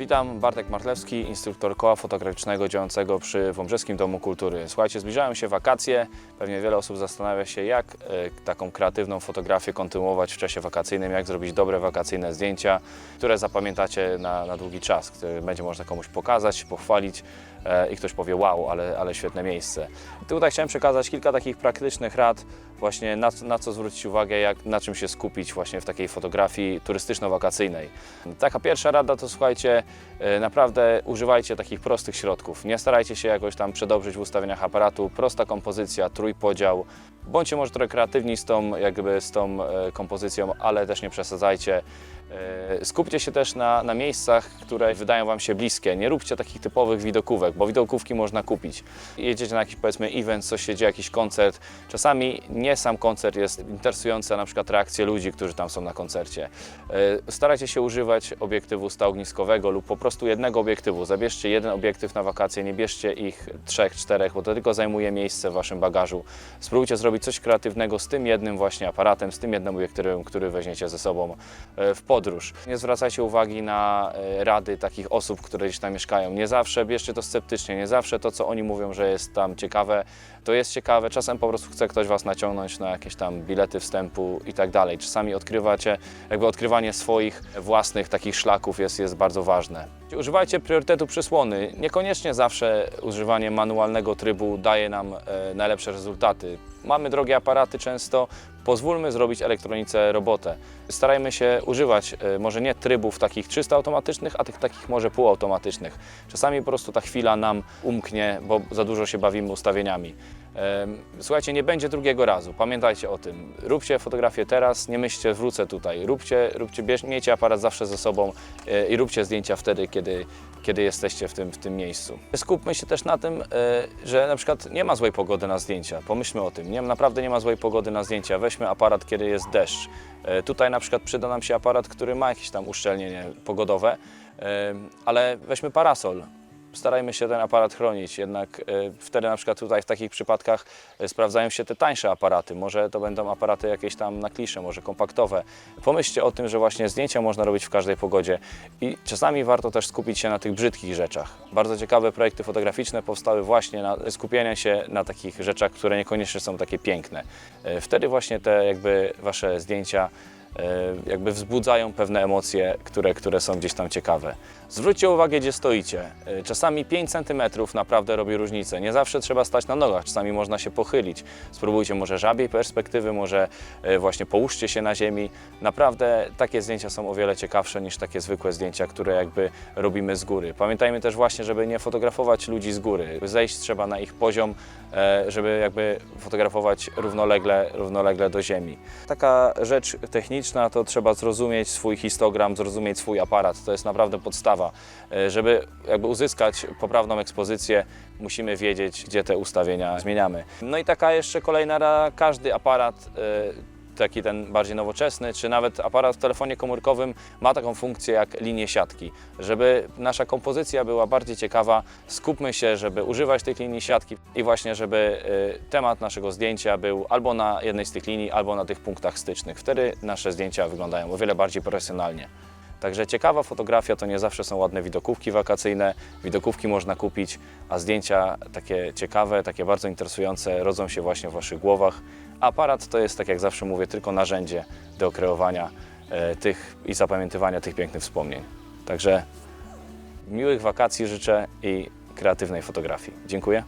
Witam, Bartek Martlewski, instruktor koła fotograficznego działającego przy Wąbrzeskim Domu Kultury. Słuchajcie, zbliżają się wakacje. Pewnie wiele osób zastanawia się, jak e, taką kreatywną fotografię kontynuować w czasie wakacyjnym, jak zrobić dobre wakacyjne zdjęcia, które zapamiętacie na, na długi czas, które będzie można komuś pokazać, pochwalić i ktoś powie wow, ale, ale świetne miejsce. Tutaj chciałem przekazać kilka takich praktycznych rad, właśnie na, na co zwrócić uwagę, jak, na czym się skupić właśnie w takiej fotografii turystyczno-wakacyjnej. Taka pierwsza rada to słuchajcie, e, naprawdę używajcie takich prostych środków. Nie starajcie się jakoś tam przedobrzyć w ustawieniach aparatu. Prosta kompozycja, trójpodział. Bądźcie może trochę kreatywni z tą, jakby z tą e, kompozycją, ale też nie przesadzajcie. E, Skupcie się też na, na miejscach, które wydają Wam się bliskie. Nie róbcie takich typowych widokówek, bo widokówki można kupić. Jedziecie na jakiś powiedzmy event, coś się dzieje, jakiś koncert. Czasami nie sam koncert jest interesujący, a na przykład reakcje ludzi, którzy tam są na koncercie. E, Starajcie się używać obiektywu staogniskowego lub po prostu jednego obiektywu. Zabierzcie jeden obiektyw na wakacje, nie bierzcie ich trzech, czterech, bo to tylko zajmuje miejsce w Waszym bagażu. Spróbujcie zrobić coś kreatywnego z tym jednym właśnie aparatem, z tym jednym obiektywem, który weźmiecie ze sobą e, w podróż. Nie zwracajcie uwagi na e, rady takich osób, które gdzieś tam mieszkają. Nie zawsze bierzcie to sceptycznie, nie zawsze to, co oni mówią, że jest tam ciekawe, to jest ciekawe. Czasem po prostu chce ktoś Was naciągnąć na jakieś tam bilety wstępu i tak dalej. Czasami odkrywacie, jakby odkrywanie swoich własnych takich szlaków jest, jest bardzo ważne. Używajcie priorytetu przysłony. Niekoniecznie zawsze używanie manualnego trybu daje nam e, najlepsze rezultaty. Mamy drogie aparaty często, pozwólmy zrobić elektronice robotę. Starajmy się używać e, może nie trybów takich czysto automatycznych, a tych takich może półautomatycznych. Czasami po prostu ta chwila nam umknie, bo za dużo się bawimy ustawieniami. Słuchajcie, nie będzie drugiego razu. Pamiętajcie o tym. Róbcie fotografię teraz, nie myślcie, wrócę tutaj. Róbcie, róbcie miejcie aparat zawsze ze sobą e, i róbcie zdjęcia wtedy, kiedy, kiedy jesteście w tym, w tym miejscu. Skupmy się też na tym, e, że na przykład nie ma złej pogody na zdjęcia. Pomyślmy o tym. Nie, naprawdę nie ma złej pogody na zdjęcia. Weźmy aparat, kiedy jest deszcz. E, Tutaj na przykład przyda nam się aparat, który ma jakieś tam uszczelnienie pogodowe, e, ale weźmy parasol starajmy się ten aparat chronić. Jednak e, wtedy na przykład tutaj w takich przypadkach e, sprawdzają się te tańsze aparaty. Może to będą aparaty jakieś tam na klisze, może kompaktowe. Pomyślcie o tym, że właśnie zdjęcia można robić w każdej pogodzie i czasami warto też skupić się na tych brzydkich rzeczach. Bardzo ciekawe projekty fotograficzne powstały właśnie na skupienie się na takich rzeczach, które niekoniecznie są takie piękne. E, Wtedy właśnie te jakby wasze zdjęcia jakby wzbudzają pewne emocje, które, które są gdzieś tam ciekawe. Zwróćcie uwagę, gdzie stoicie. E, Czasami 5 cm naprawdę robi różnicę. Nie zawsze trzeba stać na nogach, czasami można się pochylić. Spróbujcie może żabiej perspektywy, może e, właśnie połóżcie się na ziemi. Naprawdę takie zdjęcia są o wiele ciekawsze niż takie zwykłe zdjęcia, które jakby robimy z góry. Pamiętajmy też właśnie, żeby nie fotografować ludzi z góry. Zejść trzeba na ich poziom, e, żeby jakby fotografować równolegle, równolegle do ziemi. Taka rzecz techniczna to trzeba zrozumieć swój histogram, zrozumieć swój aparat. To jest naprawdę podstawa. E, Żeby jakby uzyskać poprawną ekspozycję, musimy wiedzieć, gdzie te ustawienia zmieniamy. No i taka jeszcze kolejna rada, każdy aparat e, taki ten bardziej nowoczesny, czy nawet aparat w telefonie komórkowym ma taką funkcję jak linie siatki. Żeby nasza kompozycja była bardziej ciekawa, skupmy się, żeby używać tych linii siatki i właśnie, żeby y, temat naszego zdjęcia był albo na jednej z tych linii, albo na tych punktach stycznych. Wtedy nasze zdjęcia wyglądają o wiele bardziej profesjonalnie. Także ciekawa fotografia to nie zawsze są ładne widokówki wakacyjne. Widokówki można kupić, a zdjęcia takie ciekawe, takie bardzo interesujące rodzą się właśnie w Waszych głowach. Aparat to jest, tak jak zawsze mówię, tylko narzędzie do kreowania e, tych i zapamiętywania tych pięknych wspomnień. Także miłych wakacji życzę i kreatywnej fotografii. Dziękuję.